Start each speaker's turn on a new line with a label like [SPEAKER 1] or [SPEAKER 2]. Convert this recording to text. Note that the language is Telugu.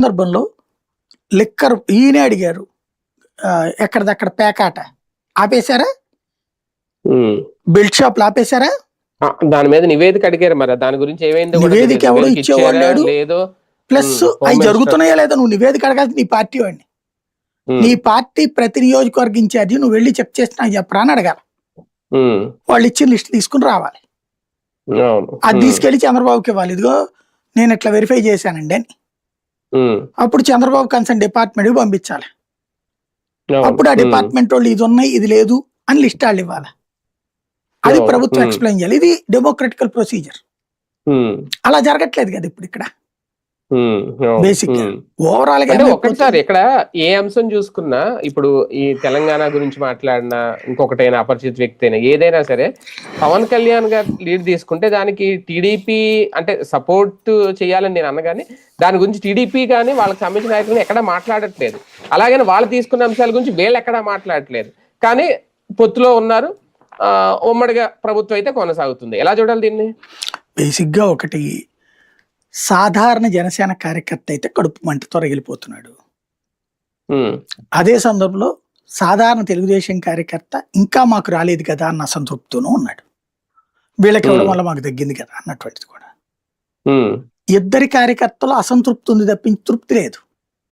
[SPEAKER 1] సందర్భంలో లిక్కర్ ఈయనే అడిగారు. ఎక్కడిదక్కడ పేకాట ఆపేశారా. బెల్ట్ షాప్లు ఆపేశారా?
[SPEAKER 2] దాని మీద నివేదిక అడిగారు మరి. దాని గురించి ఏమైందో
[SPEAKER 1] నివేదిక. ఎవడు ఇచ్చేవాడు.
[SPEAKER 2] లేదో?
[SPEAKER 1] ప్లస్ అవి. జరుగుతున్నాయా లేదా నువ్వు నివేదిక అడగాల్సి నీ పార్టీ వాడిని. నీ పార్టీ ప్రతి నియోజకవర్గ ఇన్ఛార్జి నువ్వు వెళ్ళి చెక్ చేసి నాకు చెప్పరా అని అడగాలి వాళ్ళు ఇచ్చిన లిస్ట్ తీసుకుని రావాలి. అది తీసుకెళ్ళి చంద్రబాబుకి ఇవ్వాలి. ఇదిగో నేను ఇట్లా వెరిఫై చేశానండి అని. అప్పుడు చంద్రబాబు కన్సర్న్ డిపార్ట్మెంట్కి పంపించాలి.
[SPEAKER 2] అవును,
[SPEAKER 1] అప్పుడు ఆ డిపార్ట్మెంట్ వాళ్ళు ఇది ఉన్నాయి ఇది లేదు అని లిస్ట్ వాళ్ళు ఇవ్వాలి. అది ప్రభుత్వం ఎక్స్ప్లెయిన్ చేయాలి. ఇది డెమోక్రటికల్ ప్రొసీజర్. అలా జరగట్లేదు కదా ఇప్పుడు ఇక్కడ.
[SPEAKER 2] ఉమ్.
[SPEAKER 1] ఓవరాల్గా?
[SPEAKER 2] ఒక్కటిసారి ఇక్కడ ఏ అంశం చూసుకున్నా ఇప్పుడు ఈ తెలంగాణ గురించి మాట్లాడినా ఇంకొకటైనా అపరిచిత వ్యక్తి అయినా ఏదైనా సరే పవన్ కళ్యాణ్ గారు లీడ్ తీసుకుంటే దానికి టీడీపీ అంటే సపోర్ట్ చేయాలని నేను అన్నగాని దాని గురించి టీడీపీ కానీ వాళ్ళకి సంబంధించిన నాయకులు ఎక్కడా మాట్లాడట్లేదు. అలాగని వాళ్ళు తీసుకున్న అంశాల గురించి వీళ్ళు ఎక్కడా మాట్లాడట్లేదు. కానీ పొత్తులో ఉన్నారు ఉమ్మడిగా ప్రభుత్వం అయితే కొనసాగుతుంది. ఎలా చూడాలి దీన్ని?
[SPEAKER 1] బేసిక్గా ఒకటి సాధారణ జనసేన కార్యకర్త అయితే కడుపు మంటతో రగిలిపోతున్నాడు. అదే సందర్భంలో సాధారణ తెలుగుదేశం కార్యకర్త ఇంకా మాకు రాలేదు కదా అన్న అసంతృప్తితోనూ ఉన్నాడు. వీళ్ళకి ఇవ్వడం. వల్ల మాకు తగ్గింది కదా అన్నటువంటిది కూడా. ఇద్దరి కార్యకర్తలు అసంతృప్తి ఉంది తప్పించి తృప్తి లేదు.